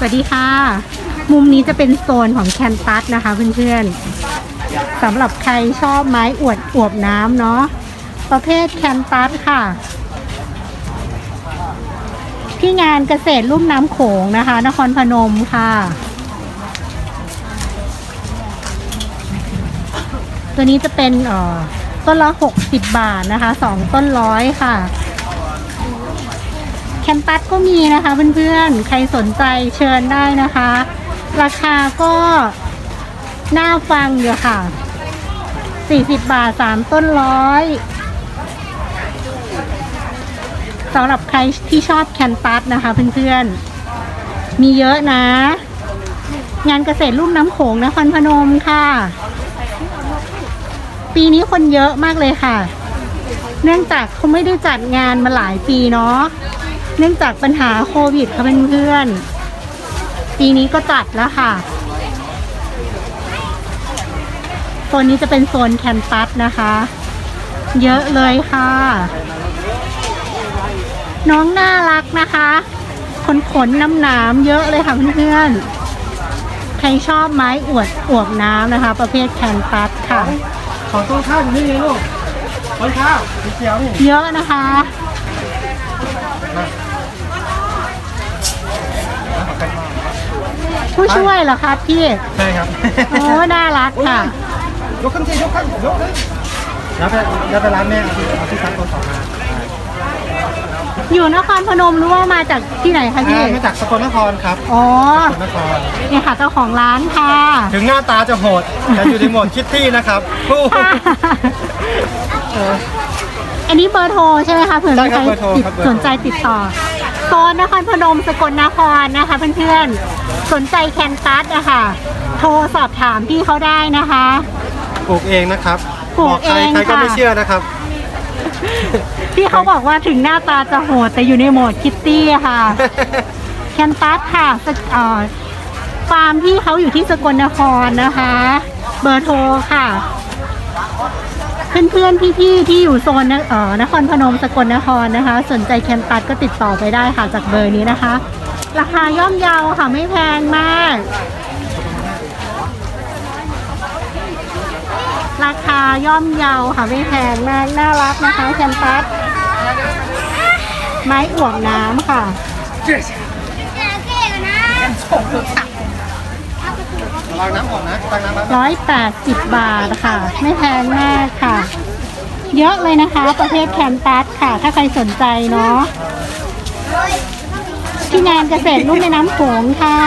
สวัสดีค่ะ มุมนี้จะเป็นโซนของแคนตัสนะคะเพื่อนๆสำหรับใครชอบไม้อวดอวบน้ำเนาะประเภทแคนตัสค่ะ ที่งานเกษตรลุ่มน้ำโขงนะคะ นครพนมค่ะ ตัวนี้จะเป็นต้นละ 60 บาทนะคะสองต้นร้อยค่ะ คนตัสก็มีนะคะเพื่อนๆ ใครสนใจเชิญได้นะคะ ราคาก็น่าฟังอยู่ค่ะ 40 บาท 3 ต้นร้อยสำหรับใครที่ชอบแคนตัสนะคะเพื่อนๆ มีเยอะนะ งานเกษตรรุ่มน้ำโขงนครพนมค่ะ ปีนี้คนเยอะมากเลยค่ะ เนื่องจากเขาไม่ได้จัดงานมาหลายปีเนาะ เนื่องจากปัญหาโควิดค่ะเพื่อนๆปีนี้ก็จัดแล้วค่ะโซนนี้จะเป็นโซนแคนตัสนะคะ เยอะเลยค่ะ น้องน่ารักนะคะขนขนน้ำหนามเยอะเลยค่ะเพื่อนๆใครชอบไม้อวดอวบน้ำนะคะ ประเภทแคนตัสค่ะ ของต้นข้าวอยู่นี่ไงลูกต้นข้าวสีเขียวนี่เยอะนะคะ ผู้ช่วยเหรอคะพี่ ใช่ครับโอ้น่ารักค่ะ ยกขึ้นสิยกขึ้นยกเลยแล้วไปแล้วไปร้านแม่เอาที่เอาที่ซักตัวสองมาอยู่นครพนมหรู้ว่ามาจากที่ไหนคะพี่ อ่ามาจากสกลนครครับอ๋อ สกลนครเนี่ยค่ะเจ้าของร้านค่ะ ถึงหน้าตาจะโหดแต่อยู่ในโหมดคิตตี้นะครับโอ้โหเอออันนี้เบอร์โทรใช่ไหมคะเผื่อใช่มีคใครัรบเบอร์โทรติดครับเบอร์โทร สนใจติดต่อโซนนครพนมสกลนครนะคะเพื่อนๆ สนใจแคนตัสอะค่ะ โทรสอบถามพี่เขาได้นะคะ ปลูกเองนะครับปลูกบอกใครเองใครก็ค่ะ ไม่เชื่อนะครับ พี่เขาบอกว่าถึงหน้าตาจะโหดแต่อยู่ในโหมดคิตตี้อะค่ะ แคนตัสค่ะสเอ่อฟาร์มที่เขาอยู่ที่สกลนครนะคะ เบอร์โทรค่ะ เพื่อนๆพี่ๆที่อยู่โซนนเอ่อนครพนมสกลนครนะคะ สนใจแคนตัสก็ติดต่อไปได้ค่ะจากเบอร์นี้นะคะ ราคาย่อมเยาค่ะไม่แพงมาก ราคาย่อมเยาค่ะไม่แพงมากน่ารักนะคะแคนตัสไม้อวบน้ำค่ะล้างน้ำก่อนนะล้างน้ำแล้วร้อยแปดสิบบาทค่ะ ไม่แพงมากค่ะ เยอะเลยนะคะ ประเภทแคนตัสค่ะ ถ้าใครสนใจเนาะ ที่งานเกษตรรุ่มแม่น้ำโขงค่ะ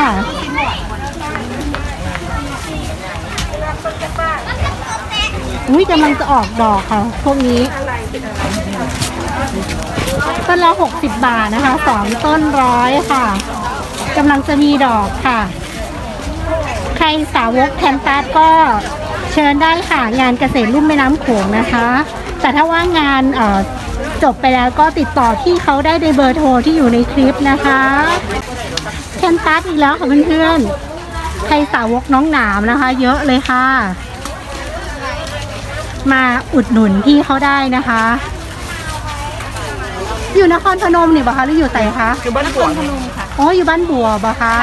อุ้ยกำลังจะออกดอกค่ะ พวกนี้ ต้นละหกสิบบาทนะคะสองต้นร้อยค่ะกำลังจะมีดอกค่ะ ใครสาวกแคนตัสก็เชิญได้ค่ะ งานเกษตรรุ่มแม่น้ำโขงนะคะ แต่ถ้าว่างานเอ่อ จบไปแล้วก็ติดต่อที่เขาได้ในเบอร์โทรที่อยู่ในคลิปนะคะแคนตัสอีกแล้วค่ะเพื่อนๆใครสาวกน้องหนามนะคะ เยอะเลยค่ะ มาอุดหนุนพี่เขาได้นะคะ อยู่นครพนมนี่บ่คะหรืออยู่ไหนคะคือบ้านปวดอ๋ออยู่บ้านบัวบ่คะ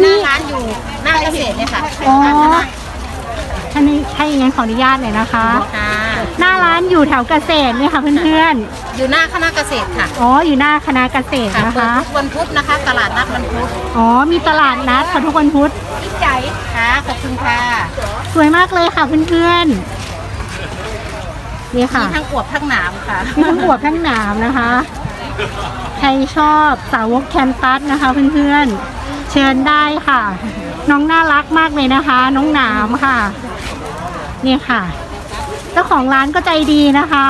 หน้าร้านอยู่หน้าเกษตรเลยค่ะอ๋อท่านนี้ถ้าอย่างนั้นขออนุญาตหน่อยนะคะค่ะ หน้าร้านอยู่แถวเกษตรเนี่ยค่ะเพื่อนอยู่หน้าคณะเกษตรค่ะๆ อ๋ออยู่หน้าคณะเกษตรค่ะนะเปิดคะ ทุกวันพุธนะคะ ตลาดนัดวันพุธอ๋อมีตลาดนัดค่ะทุกวันพุธ พี่ใจค่ะขอบคุณค่ะสวยมากเลยค่ะเพื่อนๆ นี่ค่ะ มีทั้งอวบทั้งหนามค่ะ มีทั้งอวบทั้งหนามนะคะ ใครชอบสาวกแคนตัสนะคะเพื่อนๆ เชิญได้ค่ะ น้องน่ารักมากเลยนะคะ น้องหนามค่ะ นี่ค่ะ เจ้าของร้านก็ใจดีนะคะ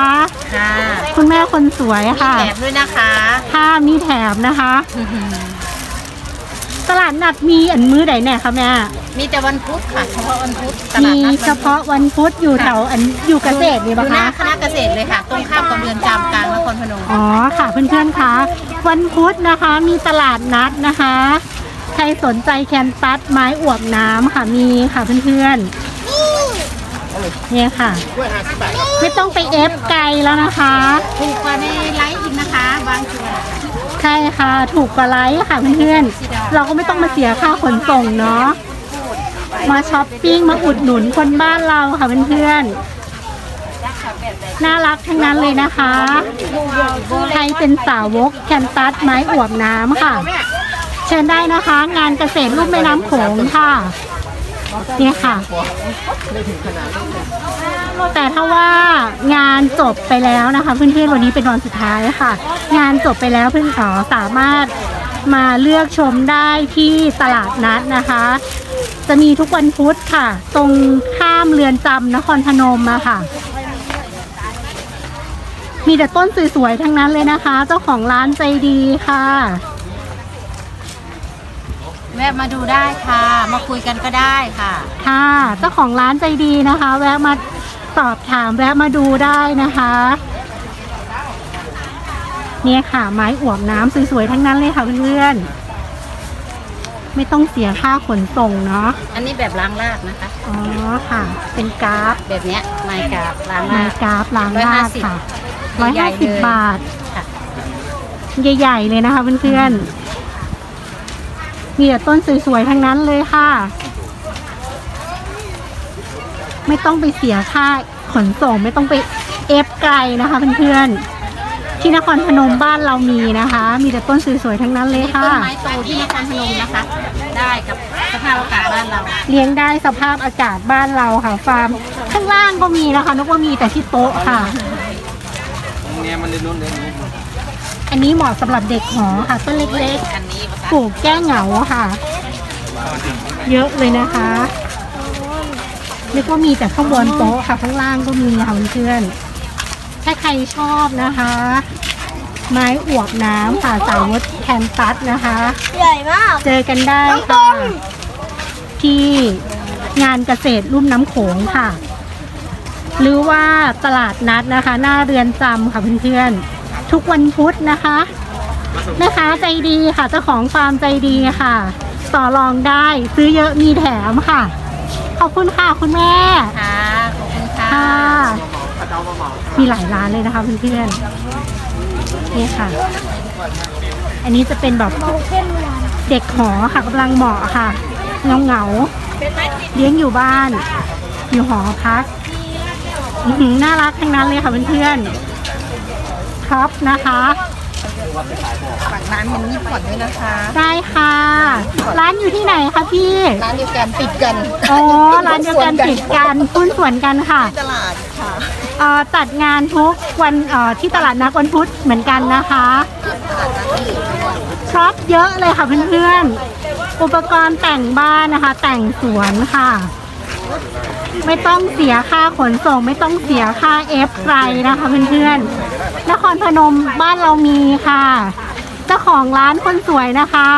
ค่ะคุณแม่คนสวยค่ะ แถมด้วยนะคะถ้ามีแถมนะคะตลาดนัดมีอันมื้อไหนแน่คะแม่ มีแต่วันพุธค่ะ เฉพาะวันพุธตลามีดนัดเฉพาะวันพุธอยู่แถวอันอยู่เกษตรนี่อปะยู่หน้าคะ คณะเกษตรเลยค่ะ ตรงข้ามกับเรือนจำกลางนครพนม อ๋อค่ะเพื่อนๆคะวันพุธนะคะมีตลาดนัดนะคะ ใครสนใจแคนตัสไม้อวบน้ำค่ะมีค่ะเพื่อนๆ เนี่ยค่ะด้วยห้าสิบบาทไม่ต้องไปเอฟไกลแล้วนะคะ ถูกกว่าในไลฟ์อีกนะคะ บางส่วนใช่ค่ะ ถูกกว่าไลค์ค่ะเพื่อนๆเราก็ไม่ต้องมาเสียค่าขนส่งเนาะมาช้อปปิ้งมาอุดหนุนคนบ้านเราค่ะเพื่อนๆน่ารักทั้งนั้นเลยนะคะใครเป็นสาวกแคนตัสไม้อวบน้ำค่ะ เชิญได้นะคะ งานเกษตรรูปแม่น้ำโขงค่ะ เนี่ยค่ะ แต่ถ้าว่างานจบไปแล้วนะคะ เพื่อนๆวันนี้เป็นวันสุดท้ายค่ะ งานจบไปแล้วเพื่อนขอสามารถมาเลือกชมได้ที่ตลาดนัดนะคะ จะมีทุกวันพุธค่ะ ตรงข้ามเรือนจำนครพนมมาค่ะ มีแต่ต้นสวยๆทั้งนั้นเลยนะคะ เจ้าของร้านใจดีค่ะ แวะมาดูได้ค่ะ มาคุยกันก็ได้ค่ะ ค่ะ เจ้าของร้านใจดีนะคะ แวะมาสอบถามแวะมาดูได้นะคะ เนี่ยค่ะ ไม้อวบน้ำสวยๆทั้งนั้นเลยค่ะเพื่อนๆ ไม่ต้องเสียค่าขนส่งเนาะ อันนี้แบบล้างรากนะคะ อ๋อค่ะ เป็นกราฟ แบบเนี้ยไม้กาบล้างไม้ราก กราฟล้างรากค่ะร้อยใหญ่ห้าๆสิบเลยบาท ค่ะ ใหญ่ๆเลยนะคะเพื่อนๆ มีแต่ต้นสวยๆทั้งนั้นเลยค่ะ ไม่ต้องไปเสียค่าขนส่งไม่ต้องไปเอฟไกลนะคะเพื่อนๆที่นครพนมบ้านเรามีนะคะ มีแต่ต้นสวยๆทั้งนั้นเลยมีค่ะต้นไม้โตที่นครพนมนะคะ ได้กับสภาพอากาศบ้านเรา เลี้ยงได้สภาพอากาศบ้านเราค่ะฟาร์มข้างล่างก็มีนะคะนึกว่ามีแต่ที่โต๊ะค่ะเนี่ยมันเล่นนู้นเล่นนี้อันนี้เหมาะสำหรับเด็กหอค่ะต้นเล็กอันนี้ๆ ปลูกแก้เหงาค่ะ เยอะเลยนะคะนึกว่ามีแต่ข้างบนโต๊ะค่ะข้างล่างก็มีค่ะเพื่อนๆถ้าใครชอบนะคะ ไม้อวบน้ำค่ะสาวดแคนตัสนะคะ ใหญ่มาก เจอกันได้ค่ะ ที่งานเกษตรรุ่มน้ำโขงค่ะ หรือว่าตลาดนัดนะคะ หน้าเรือนจำค่ะเพื่อนๆทุกวันพุธนะคะ แม่ค้าใจดีค่ะเจ้าของฟาร์มใจดีค่ะ ต่อรองได้ซื้อเยอะมีแถมค่ะ ขอบคุณค่ะคุณแม่ค่ะ ขอบคุณค่ะค่ะมีหลายร้านเลยนะคะเพื่อนๆนี่ค่ะ อันนี้จะเป็นแบบเด็กหอค่ะกำลังเหมาะค่ะเงาเงาๆเลี้ยงอยู่บ้าน อยู่หอพักอื้อหือน่ารักทั้งนั้นเลยค่ะเพื่อนๆท็อปนะคะ ฝั่งร้านมันนี่ผ่อนด้วยนะคะ ได้ค่ะ ร้านอยู่ที่ไหนคะพี่ ร้านเดียวกันติดกันอ๋อ ร้านเดียวกันติดกันหุ้นส่วนกันค่ะ ตลาดค่ะเอ่อจัดงานทุกวันเอ่อที่ตลาดนัดวันพุธเหมือนกันนะคะช็อปเยอะเลยค่ะเพื่อนๆ อุปกรณ์แต่งบ้านนะคะ แต่งสวนค่ะ ไม่ต้องเสียค่าขนส่ง ไม่ต้องเสียค่าเอฟไกลนะคะเพื่อนๆนครพนมบ้านเรามีค่ะ เจ้าของร้านคนสวยนะคะ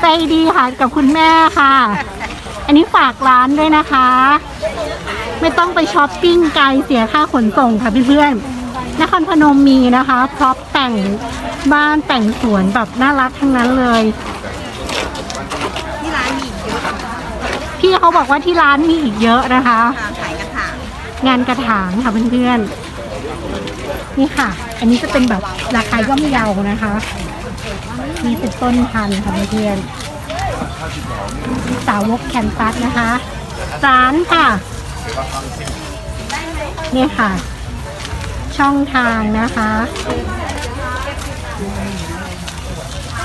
ใจดีค่ะกับคุณแม่ค่ะ อันนี้ฝากร้านด้วยนะคะ ไม่ต้องไปช้อปปิ้งไกลเสียค่าขนส่งค่ะเพื่อนๆนครพนมมีนะคะพร็อพแต่งบ้านแต่งสวนแบบน่ารักทั้งนั้นเลย ที่ร้านมีอีกเยอะ พี่เขาบอกว่าที่ร้านมีอีกเยอะนะคะค่ะขายกระถาง งานกระถางค่ะเพื่อนๆนี่ค่ะ อันนี้จะเป็นแบบราคาย่อมเยานะคะ มีเป็นต้นพันธุ์ค่ะเพื่อนๆสาวกแคนตัสนะคะร้านค่ะเนี่ยค่ะ ช่องทางนะคะ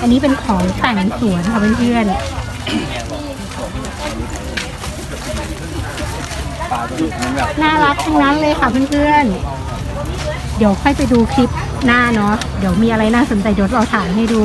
อันนี้เป็นของแต่งสวนค่ะเพื่อนๆ น่ารักทั้งนั้นเลยค่ะเพื่อนๆ เดี๋ยวค่อยไปดูคลิปหน้าเนาะ เดี๋ยวมีอะไรน่าสนใจเดี๋ยวเราถ่ายให้ดู